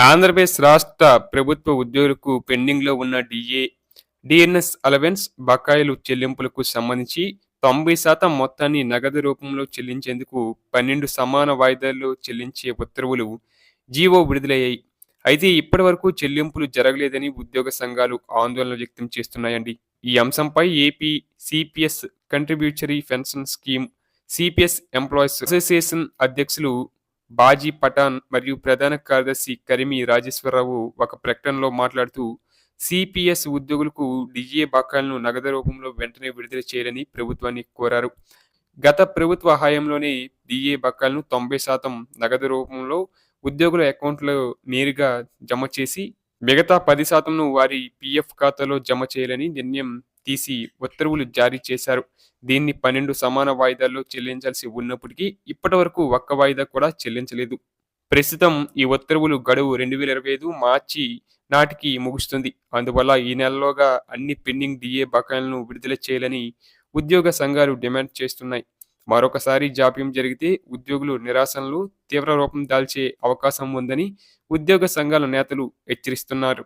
ఆంధ్రప్రదేశ్ రాష్ట్ర ప్రభుత్వ ఉద్యోగులకు పెండింగ్లో ఉన్న డిఏ డిఎన్ఎస్ అలవెన్స్ బకాయిలు చెల్లింపులకు సంబంధించి తొంభై శాతం మొత్తాన్ని నగదు రూపంలో చెల్లించేందుకు పన్నెండు సమాన వాయిదాల్లో చెల్లించే ఉత్తర్వులు జీవో విడుదలయ్యాయి. అయితే ఇప్పటి వరకు చెల్లింపులు జరగలేదని ఉద్యోగ సంఘాలు ఆందోళన వ్యక్తం చేస్తున్నాయండి. ఈ అంశంపై AP CPS contributory pension scheme CPS employees association అధ్యక్షులు బాజీ పఠాన్ మరియు ప్రధాన కార్యదర్శి కరిమి రాజేశ్వరరావు ఒక ప్రకటనలో మాట్లాడుతూ సిపిఎస్ ఉద్యోగులకు డిజిఏ బకాయిలను నగదు రూపంలో వెంటనే విడుదల చేయాలని ప్రభుత్వాన్ని కోరారు. గత ప్రభుత్వ హయాంలోనే డిఏ బకాయిలను తొంభై శాతం నగదు రూపంలో ఉద్యోగుల అకౌంట్లో నేరుగా జమ చేసి మిగతా పది శాతంను వారి పిఎఫ్ ఖాతాలో జమ చేయాలని నిర్ణయం తీసి ఉత్తర్వులు జారీ చేశారు. దీన్ని పన్నెండు సమాన వాయిదాల్లో చెల్లించాల్సి ఉన్నప్పటికీ ఇప్పటి వరకు ఒక్క వాయిదా కూడా చెల్లించలేదు. ప్రస్తుతం ఈ ఉత్తర్వులు గడువు రెండు వేల ఇరవై ఐదు మార్చి నాటికి ముగుస్తుంది. అందువల్ల ఈ నెలలోగా అన్ని పెండింగ్ డిఏ బకాయిలను విడుదల చేయాలని ఉద్యోగ సంఘాలు డిమాండ్ చేస్తున్నాయి. మరొకసారి జాప్యం జరిగితే ఉద్యోగులు నిరాశనలు తీవ్ర రూపం దాల్చే అవకాశం ఉందని ఉద్యోగ సంఘాల నేతలు హెచ్చరిస్తున్నారు.